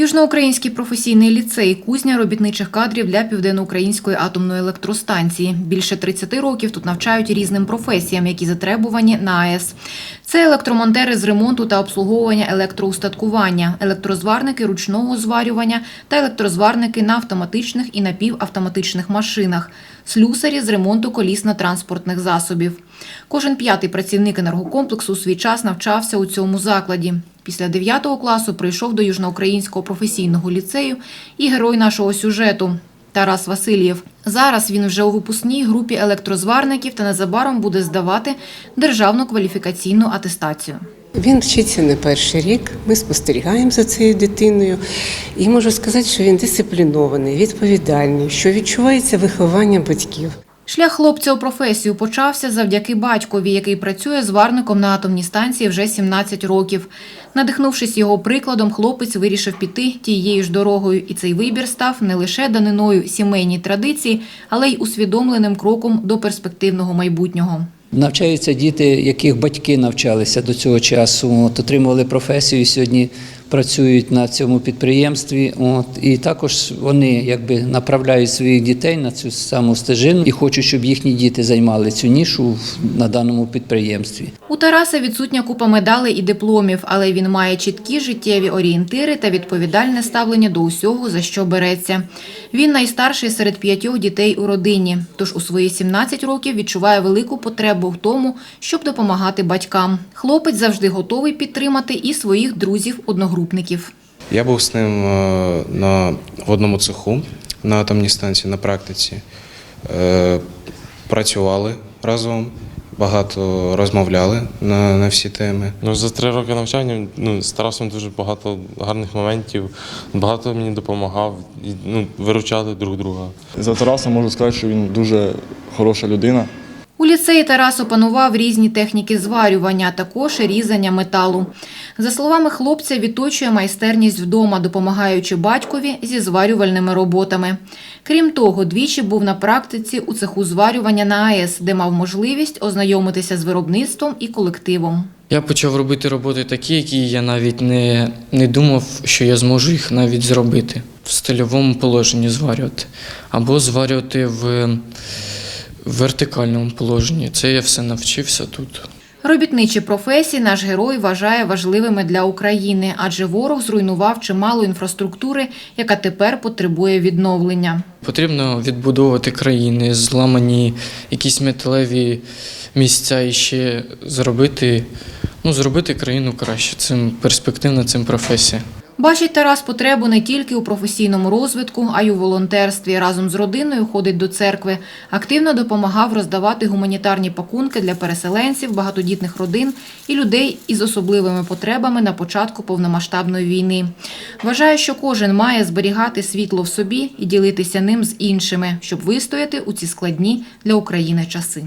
Южноукраїнський професійний ліцей кузня робітничих кадрів для південноукраїнської атомної електростанції. Більше 30 років тут навчають різним професіям, які затребувані на АЕС. Це електромонтери з ремонту та обслуговування електроустаткування, електрозварники ручного зварювання та електрозварники на автоматичних і напівавтоматичних машинах, слюсарі з ремонту колісно-транспортних засобів. Кожен п'ятий працівник енергокомплексу у свій час навчався у цьому закладі. Після 9 класу прийшов до Южноукраїнського професійного ліцею і герой нашого сюжету Тарас Васильєв. Зараз він вже у випускній групі електрозварників та незабаром буде здавати державну кваліфікаційну атестацію. Він вчиться не перший рік. Ми спостерігаємо за цією дитиною, і можу сказати, що він дисциплінований, відповідальний, що відчувається виховання батьків. Шлях хлопця у професію почався завдяки батькові, який працює зварником на атомній станції вже 17 років. Надихнувшись його прикладом, хлопець вирішив піти тією ж дорогою, і цей вибір став не лише даниною сімейній традиції, але й усвідомленим кроком до перспективного майбутнього. Навчаються діти, яких батьки навчалися до цього часу, от, отримували професію сьогодні працюють на цьому підприємстві. От, і також вони якби направляють своїх дітей на цю саму стежину і хочуть, щоб їхні діти займали цю нішу на даному підприємстві. У Тараса відсутня купа медалей і дипломів, але він має чіткі життєві орієнтири та відповідальне ставлення до усього, за що береться. Він найстарший серед п'ятьох дітей у родині, тож у свої 17 років відчуває велику потребу в тому, щоб допомагати батькам. Хлопець завжди готовий підтримати і своїх друзів-одногрупників. Я був з ним е, на в одному цеху на атомній станції на практиці. Е, Працювали разом, багато розмовляли на, на всі теми. Ну, за три роки навчання ну, з Тарасом дуже багато гарних моментів, багато мені допомагав, і, ну, виручали друг друга. За Тараса можу сказати, що він дуже хороша людина. Ліцеї Тарас опанував різні техніки зварювання, також різання металу. За словами хлопця, відточує майстерність вдома, допомагаючи батькові зі зварювальними роботами. Крім того, двічі був на практиці у цеху зварювання на АЕС, де мав можливість ознайомитися з виробництвом і колективом. Я почав робити роботи такі, які я навіть не, не думав, що я зможу їх навіть зробити в стильовому положенні зварювати. Або зварювати в вертикальному положенні. Це я все навчився тут. Робітничі професії наш герой вважає важливими для України, адже ворог зруйнував чимало інфраструктури, яка тепер потребує відновлення. Потрібно відбудовувати країни, зламані якісь металеві місця і ще зробити, ну, зробити країну краще. Цим перспективна цим професія. Бачить Тарас потребу не тільки у професійному розвитку, а й у волонтерстві. Разом з родиною ходить до церкви. Активно допомагав роздавати гуманітарні пакунки для переселенців, багатодітних родин і людей із особливими потребами на початку повномасштабної війни. Вважає, що кожен має зберігати світло в собі і ділитися ним з іншими, щоб вистояти у ці складні для України часи.